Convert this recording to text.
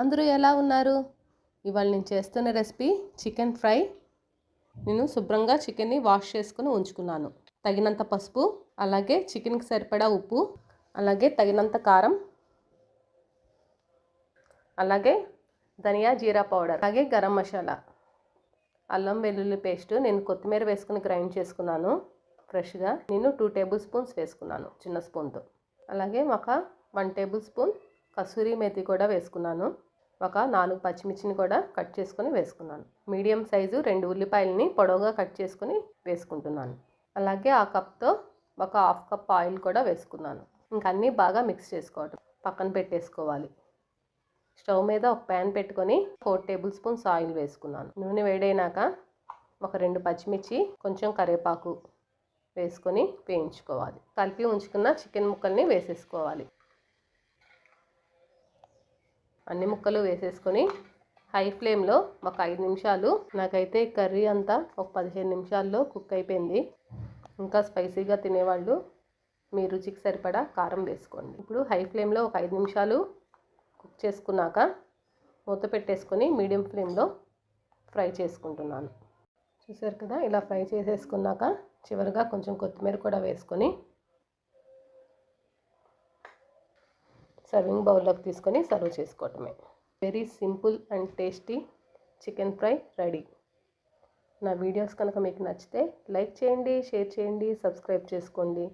అందరూ ఎలా ఉన్నారు? ఇవాళ నేను చేస్తున్న రెసిపీ చికెన్ ఫ్రై. నేను శుభ్రంగా చికెన్ని వాష్ చేసుకుని ఉంచుకున్నాను. తగినంత పసుపు అలాగే చికెన్కి సరిపడా ఉప్పు అలాగే తగినంత కారం అలాగే ధనియా జీరా పౌడర్ అలాగే గరం మసాలా అల్లం వెల్లుల్లి పేస్ట్ నేను కొత్తిమీర వేసుకుని గ్రైండ్ చేసుకున్నాను ఫ్రెష్గా. నేను టూ టేబుల్ స్పూన్స్ వేసుకున్నాను చిన్న స్పూన్తో. అలాగే ఒక one tablespoon kasuri methi కూడా వేసుకున్నాను. ఒక నాలుగు పచ్చిమిర్చిని కూడా కట్ చేసుకొని వేసుకున్నాను. మీడియం సైజు రెండు ఉల్లిపాయలని పొడవుగా కట్ చేసుకొని వేసుకుంటున్నాను. అలాగే ఆ కప్తో ఒక హాఫ్ కప్ ఆయిల్ కూడా వేసుకున్నాను. ఇంక అన్నీ బాగా మిక్స్ చేసుకోవటం పక్కన పెట్టేసుకోవాలి. స్టవ్ మీద ఒక ప్యాన్ పెట్టుకొని ఫోర్ టేబుల్ స్పూన్స్ ఆయిల్ వేసుకున్నాను. నూనె వేడైనాక ఒక రెండు పచ్చిమిర్చి కొంచెం కరివేపాకు వేసుకొని వేయించుకోవాలి. కలిపి ఉంచుకున్న చికెన్ ముక్కల్ని వేసేసుకోవాలి. అన్ని ముక్కలు వేసేసుకొని హై ఫ్లేమ్లో ఒక ఐదు నిమిషాలు. నాకైతే కర్రీ అంతా ఒక పదిహేను నిమిషాల్లో కుక్ అయిపోయింది. ఇంకా స్పైసీగా తినేవాళ్ళు మీ రుచికి సరిపడా కారం వేసుకోండి. ఇప్పుడు హై ఫ్లేమ్లో ఒక ఐదు నిమిషాలు కుక్ చేసుకున్నాక మూత పెట్టేసుకొని మీడియం ఫ్లేమ్లో ఫ్రై చేసుకుంటున్నాను. చూసారు కదా ఇలా ఫ్రై చేసేసుకున్నాక చివరిగా కొంచెం కొత్తిమీర కూడా వేసుకొని సర్వింగ్ బౌల్లోకి తీసుకొని సర్వ్ చేసుకోవటమే. Very simple and tasty chicken fry ready. నా వీడియోస్ కనుక మీకు నచ్చితే లైక్ చేయండి షేర్ చేయండి సబ్స్క్రైబ్ చేసుకోండి.